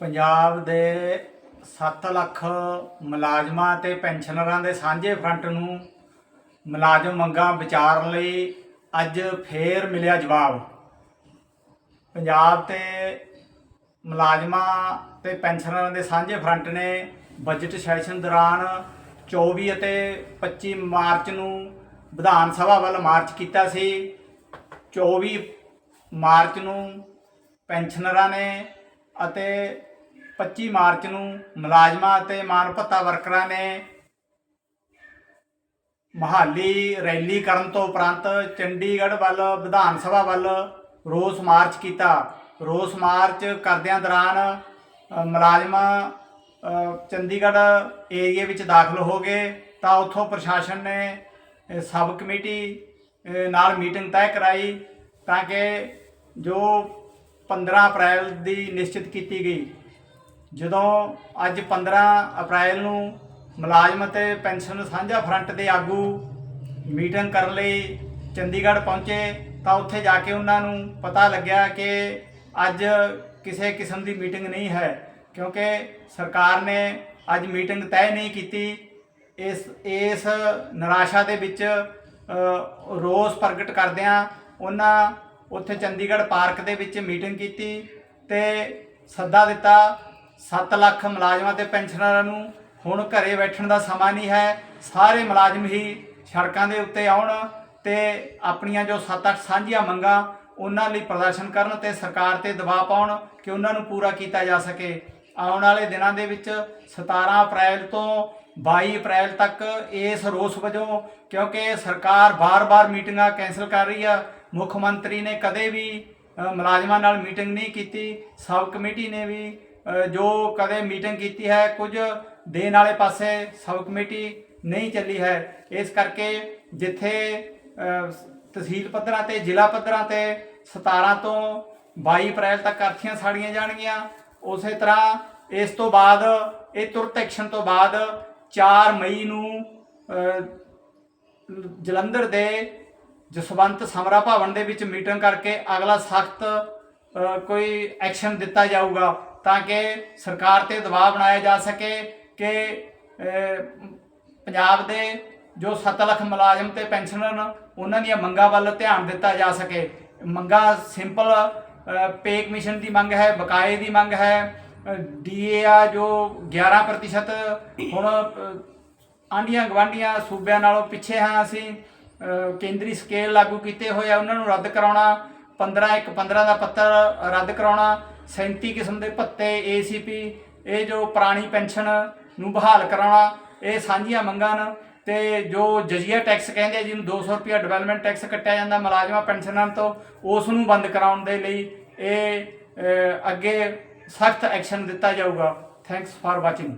ਪੰਜਾਬ ਦੇ 7 ਲੱਖ ਮੁਲਾਜ਼ਮਾਂ ਤੇ ਪੈਨਸ਼ਨਰਾਂ ਦੇ ਸਾਂਝੇ ਫਰੰਟ ਨੂੰ ਮੁਲਾਜ਼ਮ ਮੰਗਾਂ ਵਿਚਾਰਨ ਲਈ ਅੱਜ ਫੇਰ ਮਿਲਿਆ ਜਵਾਬ। ਪੰਜਾਬ ਤੇ ਮੁਲਾਜ਼ਮਾਂ ਤੇ ਪੈਨਸ਼ਨਰਾਂ ਦੇ ਸਾਂਝੇ ਫਰੰਟ ਨੇ ਬਜਟ ਸੈਸ਼ਨ ਦੌਰਾਨ 24 ਅਤੇ 25 ਮਾਰਚ ਨੂੰ ਵਿਧਾਨ ਸਭਾ ਵੱਲ ਮਾਰਚ ਕੀਤਾ ਸੀ। 24 ਮਾਰਚ ਨੂੰ ਪੈਨਸ਼ਨਰਾਂ ਨੇ ਅਤੇ 25 ਮਾਰਚ ਨੂੰ ਮੁਲਾਜ਼ਮਾਂ ਅਤੇ ਮਾਨ ਭੱਤਾ ਵਰਕਰਾਂ ਨੇ ਮਹਾਲੀ ਰੈਲੀ ਕਰਨ ਤੋਂ ਉਪਰੰਤ ਚੰਡੀਗੜ੍ਹ ਵੱਲ ਵਿਧਾਨ ਸਭਾ ਵੱਲ ਰੋਸ ਮਾਰਚ ਕੀਤਾ। ਰੋਸ ਮਾਰਚ ਕਰਦਿਆਂ ਦੌਰਾਨ ਮੁਲਾਜ਼ਮ ਚੰਡੀਗੜ੍ਹ ਏਰੀਏ ਵਿੱਚ ਦਾਖਲ ਹੋ ਗਏ। ਤਾਂ ਉੱਥੋਂ ਪ੍ਰਸ਼ਾਸਨ ਨੇ ਸਬ ਕਮੇਟੀ ਨਾਲ ਮੀਟਿੰਗ ਤੈਅ ਕਰਾਈ ਤਾਂ ਕਿ ਜੋ 15 ਅਪ੍ਰੈਲ ਦੀ ਨਿਸ਼ਚਿਤ ਕੀਤੀ ਗਈ। ਜਦੋਂ ਅੱਜ 15 ਅਪ੍ਰੈਲ ਨੂੰ ਮੁਲਾਜ਼ਮ ਅਤੇ ਪੈਨਸ਼ਨ ਸਾਂਝਾ ਫਰੰਟ ਦੇ ਆਗੂ ਮੀਟਿੰਗ ਕਰਨ ਲਈ ਚੰਡੀਗੜ੍ਹ ਪਹੁੰਚੇ, ਤਾਂ ਉੱਥੇ ਜਾ ਕੇ ਉਹਨਾਂ ਨੂੰ ਪਤਾ ਲੱਗਿਆ ਕਿ ਅੱਜ ਕਿਸੇ ਕਿਸਮ ਦੀ ਮੀਟਿੰਗ ਨਹੀਂ ਹੈ, ਕਿਉਂਕਿ ਸਰਕਾਰ ਨੇ ਅੱਜ ਮੀਟਿੰਗ ਤੈਅ ਨਹੀਂ ਕੀਤੀ। ਇਸ ਇਸ ਨਿਰਾਸ਼ਾ ਦੇ ਵਿੱਚ ਰੋਸ ਪ੍ਰਗਟ ਕਰਦਿਆਂ ਉਹਨਾਂ ਉੱਥੇ ਚੰਡੀਗੜ੍ਹ ਪਾਰਕ ਦੇ ਵਿੱਚ ਮੀਟਿੰਗ ਕੀਤੀ ਤੇ ਸੱਦਾ ਦਿੱਤਾ 7 ਲੱਖ ਮੁਲਾਜ਼ਮਾਂ ਤੇ ਪੈਨਸ਼ਨਰਾਂ ਨੂੰ ਹੁਣ ਘਰੇ ਬੈਠਣ ਦਾ ਸਮਾਂ ਨਹੀਂ ਹੈ। ਸਾਰੇ ਮੁਲਾਜ਼ਮ ਹੀ ਸੜਕਾਂ ਦੇ ਉੱਤੇ ਆਉਣ ਤੇ ਆਪਣੀਆਂ ਜੋ 7-8 ਸਾਂਝੀਆਂ ਮੰਗਾਂ, ਉਹਨਾਂ ਲਈ ਪ੍ਰਦਰਸ਼ਨ ਕਰਨ ਤੇ ਸਰਕਾਰ ਤੇ ਦਬਾਅ ਪਾਉਣ ਕਿ ਉਹਨਾਂ ਨੂੰ ਪੂਰਾ ਕੀਤਾ ਜਾ ਸਕੇ। ਆਉਣ ਵਾਲੇ ਦਿਨਾਂ ਦੇ ਵਿੱਚ 17 ਅਪ੍ਰੈਲ ਤੋਂ 22 ਅਪ੍ਰੈਲ ਤੱਕ ਇਸ ਰੋਸ ਵਜੋਂ ਕਿਉਂਕਿ ਸਰਕਾਰ ਬਾਰ-ਬਾਰ ਮੀਟਿੰਗਾਂ ਕੈਂਸਲ ਕਰ ਰਹੀ ਆ ਮੁੱਖ ਮੰਤਰੀ ਨੇ ਕਦੇ ਵੀ ਮੁਲਾਜ਼ਮਾਂ ਨਾਲ ਮੀਟਿੰਗ ਨਹੀਂ ਕੀਤੀ ਸਬ ਕਮੇਟੀ ਨੇ ਵੀ ਜੋ ਕਦੇ ਮੀਟਿੰਗ ਕੀਤੀ ਹੈ, ਕੁਝ ਦੇਣ ਵਾਲੇ ਪਾਸੇ ਸਬ ਕਮੇਟੀ ਨਹੀਂ ਚੱਲੀ ਹੈ। ਇਸ ਕਰਕੇ ਜਿੱਥੇ ਤਹਿਸੀਲ ਪੱਧਰਾਂ ਤੇ, ਜ਼ਿਲ੍ਹਾ ਪੱਧਰਾਂ ਤੇ 17 ਤੋਂ 22 ਅਪ੍ਰੈਲ ਤੱਕ ਅਰਥੀਆਂ ਸਾੜੀਆਂ ਜਾਣਗੀਆਂ, ਉਸੇ ਤਰ੍ਹਾਂ ਇਸ ਤੋਂ ਬਾਅਦ, ਇਹ ਤੁਰਤ ਐਕਸ਼ਨ ਤੋਂ ਬਾਅਦ 4 ਮਈ ਨੂੰ ਜਲੰਧਰ ਦੇ ਜਸਵੰਤ ਸਮਰਾ ਭਵਨ ਦੇ ਵਿੱਚ ਮੀਟਿੰਗ ਕਰਕੇ ਅਗਲਾ ਸਖਤ ਕੋਈ ਐਕਸ਼ਨ ਦਿੱਤਾ ਜਾਊਗਾ ਤਾਂ ਕਿ ਸਰਕਾਰ ਤੇ ਦਬਾਅ ਬਣਾਇਆ ਜਾ ਸਕੇ ਕਿ ਪੰਜਾਬ ਦੇ ਜੋ 7 ਲੱਖ ਮੁਲਾਜ਼ਮ ਤੇ ਪੈਨਸ਼ਨਰ ਨੇ ਉਹਨਾਂ ਦੀਆਂ ਮੰਗਾਂ ਵੱਲ ਧਿਆਨ ਦਿੱਤਾ ਜਾ ਸਕੇ। ਮੰਗਾਂ ਸਿੰਪਲ ਪੇ ਕਮਿਸ਼ਨ ਦੀ ਮੰਗ ਹੈ ਬਕਾਏ ਦੀ ਮੰਗ ਹੈ। ਡੀਏ ਆ ਜੋ 11% ਹੁਣ ਅ, ਆਂਡੀਆਂ ਗਵਾਂਡੀਆਂ ਸੂਬਿਆਂ ਨਾਲੋਂ ਪਿੱਛੇ ਹਾਂ ਅਸੀਂ। ਕੇਂਦਰੀ ਸਕੇਲ ਲਾਗੂ ਕੀਤੇ ਹੋਏ ਆ, ਉਹਨਾਂ ਨੂੰ ਰੱਦ ਕਰਾਉਣਾ 15 ਇੱਕ 15 ਦਾ ਪੱਤਰ ਰੱਦ ਕਰਾਉਣਾ 37 ਕਿਸਮ ਦੇ ਭੱਤੇ ਏਸੀਪੀ ਇਹ ਜੋ ਪੁਰਾਣੀ ਪੈਨਸ਼ਨ ਨੂੰ ਬਹਾਲ ਕਰਾਉਣਾ, ਇਹ ਸਾਂਝੀਆਂ ਮੰਗਾਂ ਨੇ ਤੇ ਜੋ ਜਜ਼ੀਆ ਟੈਕਸ ਕਹਿੰਦੇ ਆ, ਜਿਹਨੂੰ 200 ਰੁਪਿਆ ਡਿਵੈਲਪਮੈਂਟ ਟੈਕਸ ਕੱਟਿਆ ਜਾਂਦਾ ਮੁਲਾਜ਼ਮਾਂ, ਪੈਨਸ਼ਨਰਾਂ ਤੋਂ, ਉਸ ਨੂੰ ਬੰਦ ਕਰਾਉਣ ਦੇ ਲਈ ਇਹ ਅੱਗੇ ਸਖਤ ਐਕਸ਼ਨ ਦਿੱਤਾ ਜਾਊਗਾ। Thanks for watching